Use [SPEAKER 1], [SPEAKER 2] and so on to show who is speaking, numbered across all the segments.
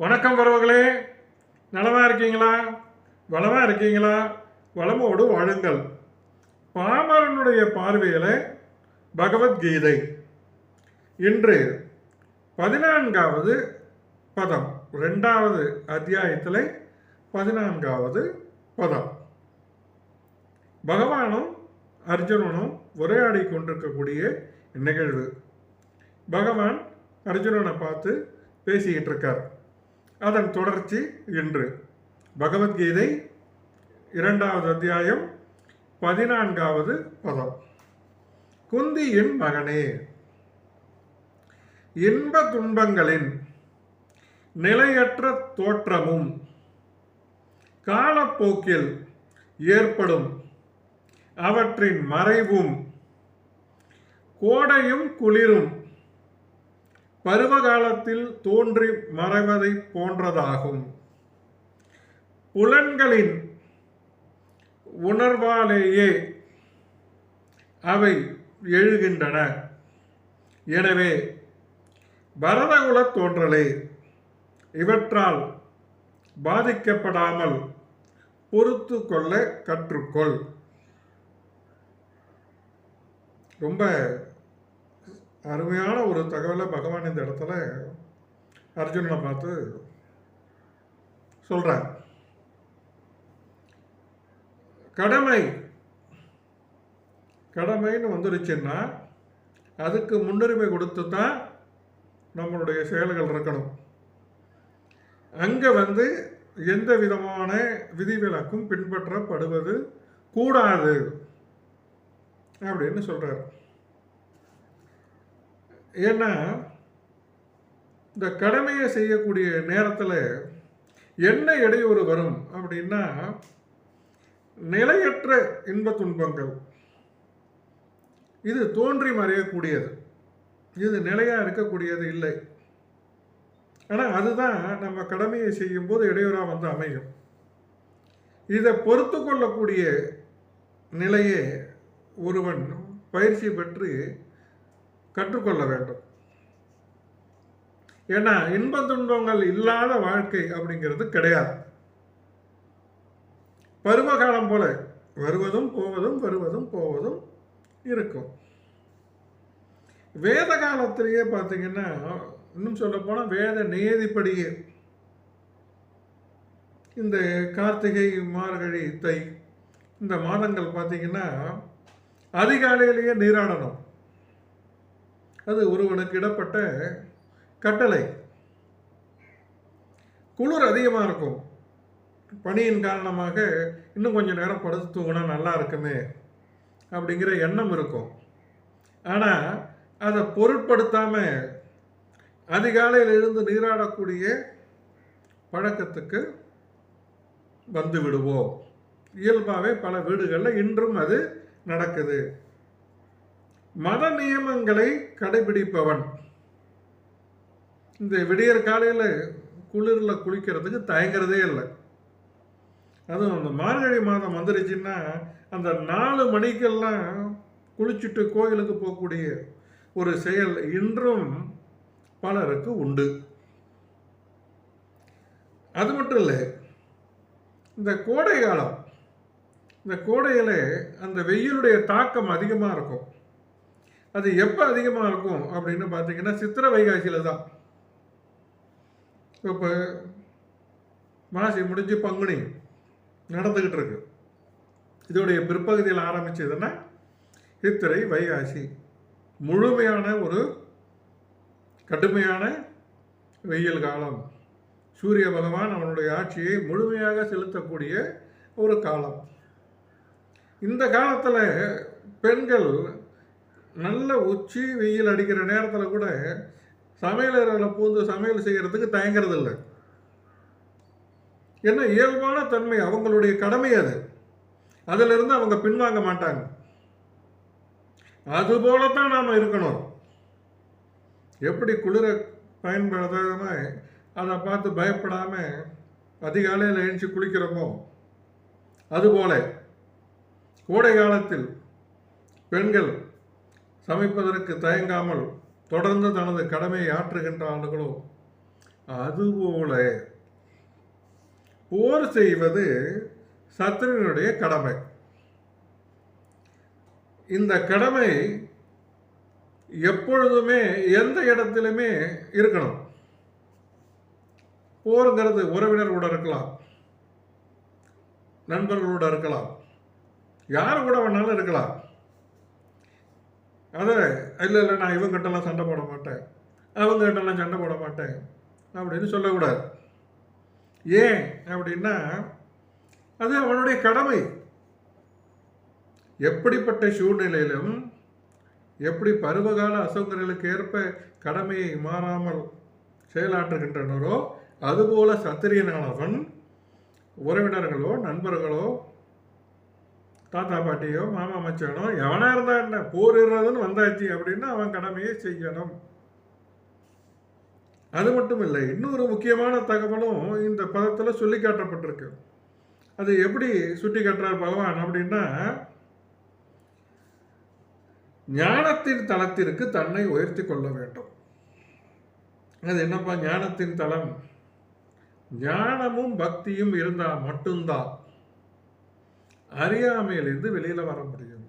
[SPEAKER 1] வணக்கம் உறவுகளே நலமாக இருக்கீங்களா? வளமாக இருக்கீங்களா? வளமோடு வாழுங்கள். பாமரனுடைய பார்வையில் பகவத்கீதை. இன்று பதினான்காவது பதம் ரெண்டாவது அத்தியாயத்தில் பதினான்காவது பதம். பகவானும் அர்ஜுனனும் உரையாடி கொண்டிருக்கக்கூடிய நிகழ்வு. பகவான் அர்ஜுனனை பார்த்து பேசிக்கிட்டு இருக்கார். அதன் தொடர்ச்சி இன்று. பகவத்கீதை இரண்டாவது அத்தியாயம் பதினான்காவது பதம். குந்தியின் மகனே இன்ப துன்பங்களின் நிலையற்ற தோற்றமும் காலப்போக்கில் ஏற்படும் அவற்றின் மறைவும் கோடையும் குளிரும் பருவகாலத்தில் தோன்றி மறைவதை போன்றதாகும். புலன்களின் உணர்வாலேயே அவை எழுகின்றன. எனவே பரதகுலத் தோன்றலே இவற்றால் பாதிக்கப்படாமல் பொறுத்து கொள்ள கற்றுக்கொள். ரொம்ப அருமையான ஒரு தகவலை பகவான் இந்த இடத்துல அர்ஜுனனை பார்த்து சொல்கிறார் கடமை. கடமைன்னு வந்துருச்சுன்னா அதுக்கு முன்னுரிமை கொடுத்து தான் நம்மளுடைய செயல்கள் இருக்கணும். அங்கே வந்து எந்த விதமான விதிவிலக்கும் பின்பற்றப்படுவது கூடாது அப்படின்னு சொல்கிறார் ஏன்னா இந்த கடமையை செய்யக்கூடிய நேரத்தில் என்ன இடையூறு வரும் அப்படின்னா நிலையற்ற இன்ப துன்பங்கள். இது தோன்றி மறையக்கூடியது. இது நிலையாக இருக்கக்கூடியது இல்லை. ஆனால் அதுதான் நம்ம கடமையை செய்யும்போது இடையூறாக வந்து அமையும். இதை பொறுத்து கொள்ளக்கூடிய நிலையே ஒருவன் பயிற்சி பெற்று கற்றுக்கொள்ள வேண்டும். ஏன்னா இன்ப துன்பங்கள் இல்லாத வாழ்க்கை அப்படிங்கிறது கிடையாது. பருவகாலம் போல வருவதும் போவதும் வருவதும் போவதும் இருக்கும். வேத காலத்திலேயே பார்த்தீங்கன்னா இன்னும் சொல்ல போனால் வேத நியதிப்படியே இந்த கார்த்திகை மார்கழி தை இந்த மாதங்கள் பார்த்தீங்கன்னா அதிகாலையிலேயே நீராடணும். அது ஒருவனுக்கு இடப்பட்ட கட்டளை. குளிர் அதிகமாக இருக்கும். பனியின் காரணமாக இன்னும் கொஞ்சம் நேரம் படுத்து தூங்கினா நல்லா இருக்குமே அப்படிங்கிற எண்ணம் இருக்கும். ஆனால் அதை பொருட்படுத்தாமல் அதிகாலையில் இருந்து நீராடக்கூடிய பழக்கத்துக்கு வந்து விடுவோம். இயல்பாகவே பல வீடுகளில் இன்றும் அது நடக்குது. மத நியமங்களை கடைபிடிப்பவன். இந்த விடியற் காலையில் குளிரில் குளிக்கிறதுக்கு தயங்குறதே இல்லை. அதுவும் அந்த மார்கழி மாதம் வந்துருச்சுன்னா அந்த நாலு மணிக்கெல்லாம் குளிச்சுட்டு கோயிலுக்கு போகக்கூடிய ஒரு செயல் இன்றும் பலருக்கு உண்டு. அது மட்டும் இல்லை இந்த கோடை காலம் இந்த கோடையில் அந்த வெயிலுடைய தாக்கம் அதிகமாக இருக்கும். அது எப்போ அதிகமாக இருக்கும் அப்படின்னு பார்த்தீங்கன்னா சித்திரை வைகாசியில் தான். இப்போ மாசி முடிஞ்சு பங்குனி நடந்துக்கிட்டு இருக்கு. இதோடைய பிற்பகுதியில் ஆரம்பிச்சதுன்னா சித்திரை வைகாசி. முழுமையான ஒரு கடுமையான வெயில் காலம். சூரிய பகவான் அவனுடைய ஆட்சியை முழுமையாக செலுத்தக்கூடிய ஒரு காலம். இந்த காலத்தில் பெண்கள் நல்ல உச்சி வெயில் அடிக்கிற நேரத்தில் கூட சமையலறையில் பூந்து சமையல் செய்கிறதுக்கு தயங்குறது இல்லை ஏன்னா இயல்பான தன்மை அவங்களுடைய கடமை அது. அதிலிருந்து அவங்க பின்வாங்க மாட்டாங்க. அதுபோலத்தான் நாம் இருக்கணும். எப்படி குளிர பயன்படுத்தாம அதை பார்த்து பயப்படாமல் அதிகாலையில் எழுந்து குளிக்கிறோமோ அதுபோல கோடை காலத்தில் பெண்கள் சமைப்பதற்கு தயங்காமல் தொடர்ந்து தனது கடமையை ஆற்றுகின்ற ஆளுகளோ அதுபோல போர் செய்வது சத்திரனுடைய கடமை. இந்த கடமை எப்பொழுதுமே எந்த இடத்திலுமே இருக்கணும். போருங்கிறது உறவினர் கூட இருக்கலாம் நண்பர்களோட இருக்கலாம் யார் கூட வேணாலும் இருக்கலாம். அதை இல்லை இல்லை நான் இவங்கிட்டலாம் சண்டை போட மாட்டேன். அவங்ககிட்டலாம் சண்டை போட மாட்டேன். அப்படின்னு சொல்லக்கூடாது. ஏன் அப்படின்னா அது அவனுடைய கடமை. எப்படிப்பட்ட சூழ்நிலையிலும் எப்படி பருவகால அசௌகரியங்களுக்கு ஏற்ப கடமையை மாறாமல் செயலாற்றுகின்றனரோ அதுபோல சத்திரியனானவன் உறவினர்களோ நண்பர்களோ தாத்தா பாட்டியோ மாமா மச்சானோ எவனா இருந்தா என்ன? போரிடுறதுன்னு வந்தாச்சு அப்படின்னா அவன் கடமையை செய்யணும். அது மட்டும் இல்லை இன்னொரு முக்கியமான தகவலும் இந்த பதத்தில் சொல்லி காட்டப்பட்டிருக்கு. அது எப்படி சுட்டி காட்டுறார் பகவான் அப்படின்னா ஞானத்தின் தளத்திற்கு தன்னை உயர்த்தி கொள்ள வேண்டும். அது என்னப்பா ஞானத்தின் தளம்? ஞானமும் பக்தியும் இருந்தால் மட்டும்தான். அறியாமையிலிருந்து வெளியில் வர முடியும்.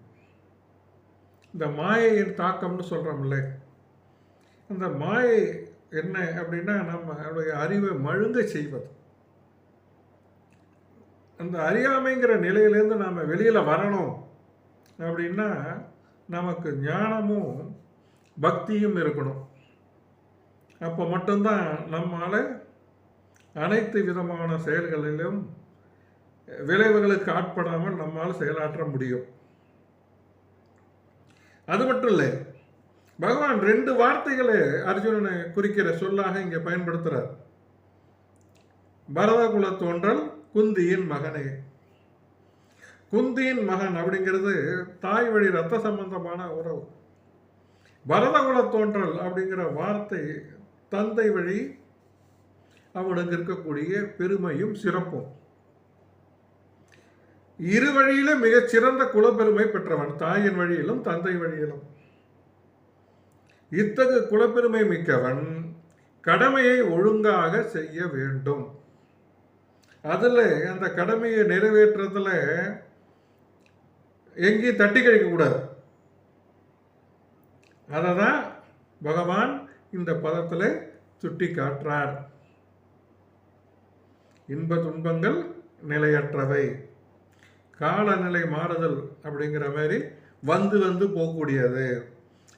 [SPEAKER 1] இந்த மாயையின் தாக்கம்னு சொல்கிறோம்ல அந்த மாயை என்ன அப்படின்னா நம்மளுடைய அறிவை மழுங்க செய்வது. அந்த அறியாமைங்கிற நிலையிலேருந்து நாம் வெளியில் வரணும் அப்படின்னா நமக்கு ஞானமும் பக்தியும் இருக்கணும். அப்போ மட்டும்தான் நம்மால் அனைத்து விதமான செயல்களிலும் விளைவுகளுக்கு ஆட்படாமல் நம்மால் செயலாற்ற முடியும். அது மட்டும் இல்லை பகவான் ரெண்டு வார்த்தைகளை அர்ஜுனனை குறிக்கிற சொல்லாக இங்கே பயன்படுத்துறார். பரதகுல தோன்றல் குந்தியின் மகனே. குந்தியின் மகன் அப்படிங்கிறது தாய் வழி ரத்த சம்பந்தமான உறவு. பரதகுல தோன்றல் அப்படிங்கிற வார்த்தை தந்தை வழி அவனுக்கு இருக்கக்கூடிய பெருமையும் சிறப்பும். இரு வழியிலும் மிகச் சிறந்த குலப்பெருமை பெற்றவன் தாயின் வழியிலும் தந்தை வழியிலும். இத்தகு குலப்பெருமை மிக்கவன் கடமையை ஒழுங்காக செய்ய வேண்டும். அதில் அந்த கடமையை நிறைவேற்றுறதுல எங்கேயும் தட்டி கழிக்கக்கூடாது அதை தான் பகவான் இந்த பதத்தில் சுட்டி காட்டுறார் இன்ப துன்பங்கள் நிலையற்றவை. காலநிலை மாறுதல் அப்படிங்கிற மாதிரி வந்து வந்து போகக்கூடியது.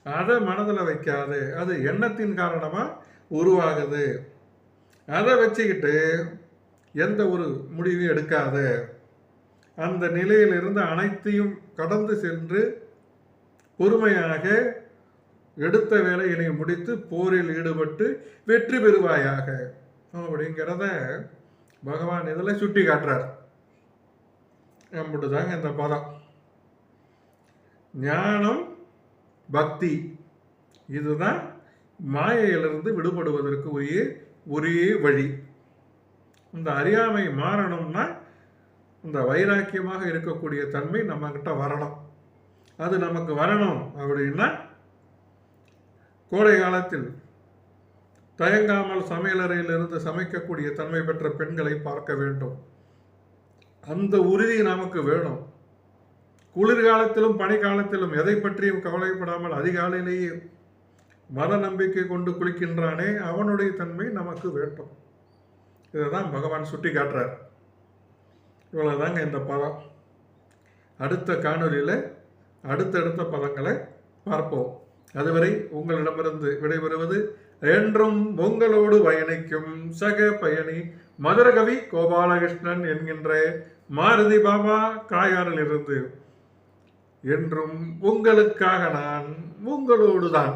[SPEAKER 1] அதை மனதில் வைக்காது. அது எண்ணத்தின் காரணமாக உருவாகுது. அதை வச்சுக்கிட்டு எந்த ஒரு முடிவும் எடுக்காது. அந்த நிலையிலிருந்து அனைத்தையும் கடந்து சென்று பொறுமையாக எடுத்த வேலையினை முடித்து போரில் ஈடுபட்டு வெற்றி பெறுவாயாக. அப்படிங்கிறத பகவான் இதில் சுட்டி காட்டுறார் தாங்க இந்த பதம். ஞானம் பக்தி இதுதான் மாயையிலிருந்து விடுபடுவதற்கு உரிய ஒரே வழி. இந்த அறியாமை மாறணும்னா இந்த வைராக்கியமாக இருக்கக்கூடிய தன்மை நம்மக்கிட்ட வரணும். அது நமக்கு வரணும் அப்படின்னா கோடை காலத்தில் தயங்காமல் சமையலறையிலிருந்து சமைக்கக்கூடிய தன்மை பெற்ற பெண்களை பார்க்க வேண்டும். அந்த உறுதி நமக்கு வேணும். குளிர்காலத்திலும் பனிக்காலத்திலும் எதை பற்றியும் கவலைப்படாமல் அதிகாலையிலேயே மத நம்பிக்கை கொண்டு குளிக்கின்றானே அவனுடைய தன்மை நமக்கு வேண்டும் இதை தான் பகவான் சுட்டி காட்டுறார் இவ்வளோதாங்க இந்த பதம். அடுத்த காணொலியில் அடுத்தடுத்த பதங்களை பார்ப்போம். அதுவரை உங்களிடமிருந்து விடைபெறுவது என்றும் உங்களோடு பயணிக்கும் சக பயணி மதுரகவி கோபாலகிருஷ்ணன் என்கின்ற மாருதி பாபா காயாரிலிருந்து என்றும் உங்களுக்காக நான் உங்களோடு தான்